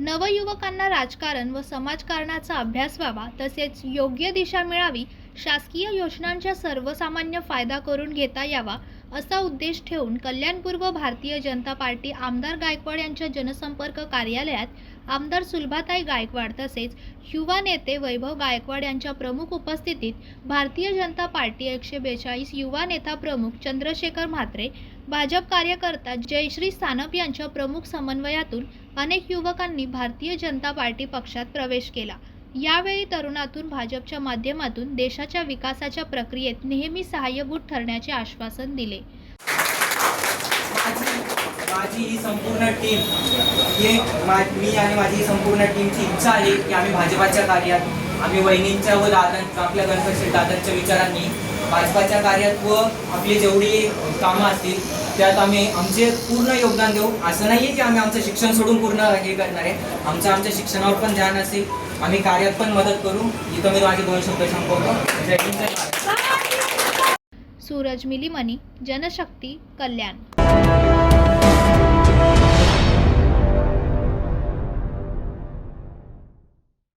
नवयुवकांना राजकारण व समाजकारणाचा अभ्यास व्हावा तसेच योग्य दिशा मिळावी शासकीय योजनांचा सर्वसामान्य फायदा करून घेता यावा असा उद्देश ठेवून कल्याणपूर्व भारतीय जनता पार्टी आमदार गायकवाड यांच्या जनसंपर्क कार्यालयात आमदार सुलभाताई गायकवाड तसेच युवा नेते वैभव गायकवाड यांच्या प्रमुख उपस्थितीत भारतीय जनता पार्टी एकशे बेचाळीस युवा नेता प्रमुख चंद्रशेखर म्हात्रे भाजप कार्यकर्ता जयश्री सानप यांच्या प्रमुख समन्वयातून अनेक युवकांनी भारतीय जनता पार्टी पक्षात प्रवेश केला. यावेळी तरुणातून भाजपच्या माध्यमातून देशाच्या विकासाच्या प्रक्रियेत नेहमी सहाय्यभूत ठरण्याचे आश्वासन दिले. माझी ही संपूर्ण टीम हे मा मी आणि माझी संपूर्ण टीमची इच्छा आहे की आम्ही भाजपाच्या कार्यात आम्ही वहिनींच्या व दादां आपल्या गणपती दादांच्या विचारांनी भाजपाच्या कार्यात व आपली जेवढी कामं असतील त्यात आम्ही आमचे पूर्ण योगदान देऊ. असं नाही आहे की आम्ही आमचं शिक्षण सोडून पूर्ण हे करणार आहे. आमचं आमच्या शिक्षणावर पण ध्यान असेल. आम्ही कार्यात पण मदत करू. इथं मी माझे दोन शब्द संपवतो. जय हिंद जय सूरज मिलिमणी जनशक्ती कल्याण.